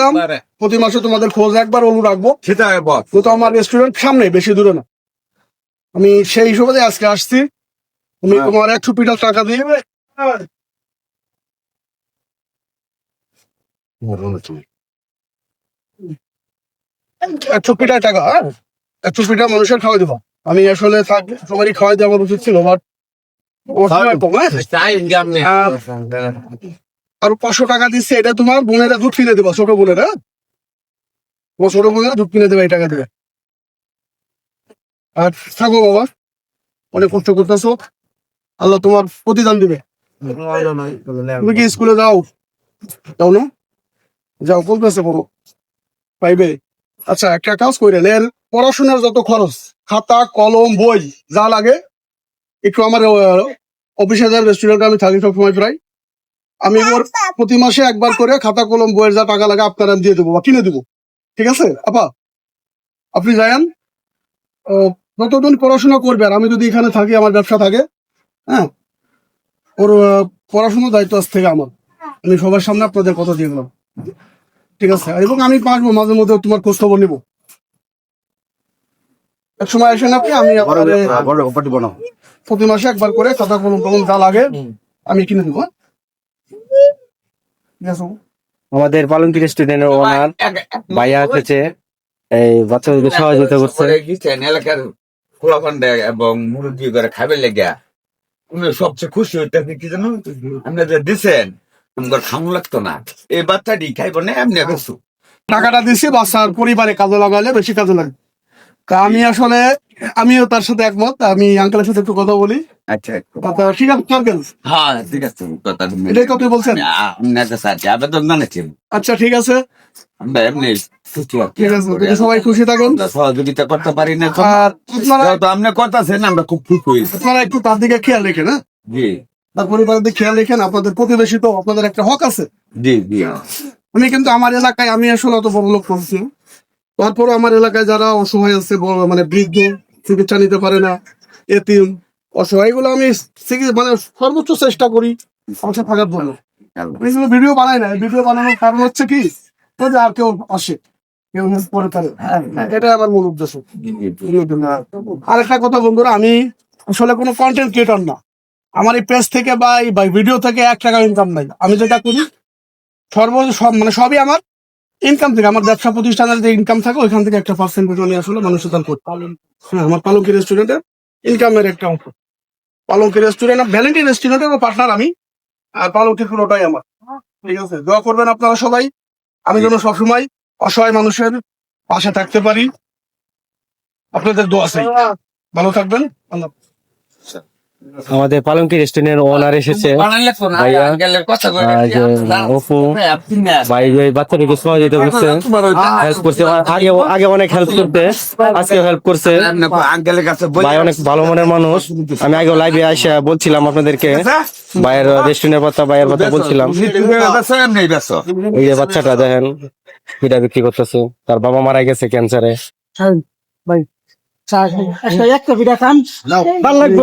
দিলাম প্রতি মাসে তোমাদের খোঁজ একবার অনু রাখব। সেটা তো আমার রেস্টুরেন্ট সামনে বেশি দূরে না। আমি সেই হিসেবে আজকে আসছি তুমি হ্যাঁ। তোমার একশো পিটার টাকা দিয়ে একশো পিটার টাকা হ্যাঁ? একশো পিটার মানুষের খাওয়াই দেবো। আমি আসলে থাক সবারই খাওয়াই দেওয়া উচিত ছিল বাট চাই কেমনে আর পাঁচশো টাকা দিচ্ছে, এটা তোমার বোনেরা দুধ কিনে দেবা, ছোট বোনেরা। তোমার ছোট বোনেরা দুধ কিনে দেবে, এই টাকা দেবে আর থাকো বাবা, অনেক কষ্ট করতেছো। আল্লাহ তোমার প্রতিদান দিবে। তুমি কি স্কুলে যাও? যাও না? যাও, বলতেছে বড় পাইবে। আচ্ছা একটা কাজ করেন এর পড়াশোনার যত খরচ, খাতা, কলম, বই, যা লাগে, একটু আমার অফিসে রেস্টুরেন্টে আমি থাকি সবসময় প্রায়। আমি ওর প্রতি মাসে একবার করে খাতা কলম বইয়ের যা টাকা লাগে আপনার আমি দিয়ে দেবো বা কিনে দেবো। ঠিক আছে? আপা আপনি যায়েন। ও, যতদিন পড়াশোনা করবে আর আমি যদি এখানে থাকি আমার ব্যবসা থাকে হ্যাঁ? ওর পড়াশোনার দায়িত্ব আজ থেকে আমার। আমি সবার সামনে আপনাদের কথা দিয়ে গেলাম ঠিক আছে? এবং আমি পারব মাঝে মধ্যে তোমার খোঁজ খবর নিবো। এক সময় আসেন আপনি আমি প্রতি মাসে একবার করে খাতা কলম কলম যা লাগে আমি কিনে দেবো হ্যাঁ? আমাদের পালঙ্কি রেস্টুরেন্টের ওনার ভাইয়া এসেছে এই বাচ্চাদেরকে সহযোগিতা করছে। এলাকার খোলাফান্ডে এবং মুরগি করে খাবে লেগে উনি সবচেয়ে খুশি হইতেছে কি জানো? আপনি যে দিছেন আমার খামু লাগতো না। এই বাচ্চাটি খাইব না এমনি টাকাটা দিছি বাচ্চার পরিবারে কাজে লাগালে বেশি কাজে লাগে। তা আমি আসলে আমিও তার সাথে একমত আমি আঙ্কেলের সাথে একটু কথা বলি। আচ্ছা তা ঠিক আছে আঙ্কেল হ্যাঁ ঠিক আছে কথা এটাই আবেদন জানাচ্ছেন আচ্ছা ঠিক আছে। আমরা এমনি খুশি আর কি। ঠিক আছে যদি সবাই খুশি থাকুন। সহযোগিতা করতে পারি না আর আপনারা যেহেতু আপনি আমরা খুব খুশি আপনারা একটু তার দিকে খেয়াল রেখেন হ্যাঁ? জি। তার পরিবারের দিকে খেয়াল রেখেন আপনাদের প্রতিবেশী তো আপনাদের একটা হক আছে। জি জি আমি কিন্তু আমার এলাকায় আমি আসলে অত বড় লোক করছি তারপরে আমার এলাকায় যারা অসহায় আছে বড় মানে বৃদ্ধ চিকিৎসা নিতে পারে না। এতিম অসহায়গুলো আমি মানে সর্বোচ্চ চেষ্টা করি। পাশে থাকার জন্য। আমি ভিডিও বানাই না ভিডিও বানানোর কারণ হচ্ছে কি? তো যে আর কেউ আসে কেউ করে তারে এটা আমার মূল উদ্দেশ্য। আর একটা কথা বন্ধুরা আমি আসলে কোনো কন্টেন্ট ক্রিয়েটর না। আমার এই পেজ থেকে বা এই ভিডিও থেকে এক টাকা ইনকাম নাই। আমি যেটা করি সর্ব সব মানে সবই আমার ইনকাম থেকে আমার ব্যবসা প্রতিষ্ঠানের যে ইনকাম থাকে ওইখান থেকে একটা পার্সেন্টেজ আমি আসলে মানুষের দান করি হ্যাঁ আমার পালঙ্কি রেস্টুরেন্টের ইনকামের একটা অংশ। পালঙ্কি রেস্টুরেন্ট ভ্যালেন্টি রেস্টুরেন্টের পার্টনার আমি। আর পালঙ্কি পুরোটাই আমার। ঠিক আছে? দোয়া করবেন আপনারা সবাই। আমি যেন সবসময় অসহায় মানুষের পাশে থাকতে পারি। আপনাদের দোয়া চাই। ভালো থাকবেন। আল্লাহ। আমাদের পালঙ্কি রেস্টুরেন্টের ওনার এসেছে। ভাইয়া, আর যে অপু ভাই যে বাচ্চাদেরকে সহযোগিতা করছে হেল্প করছে। আগে আগে অনেক হেল্প করতে আজকে হেল্প করছে। ভাই অনেক ভালো মনের মানুষ। আমি আগে লাইভে আসা বলছিলাম আপনাদেরকে। ভাইয়ের রেস্টুরেন্টের কথা ভাইয়ের কথা বলছিলাম। এই যে বাচ্চাটা দেখেন পিঠা বিক্রি করতেছে। তার বাবা মারা গেছে ক্যান্সারে ভাই। একটা বিটা খান। ভালো লাগবে।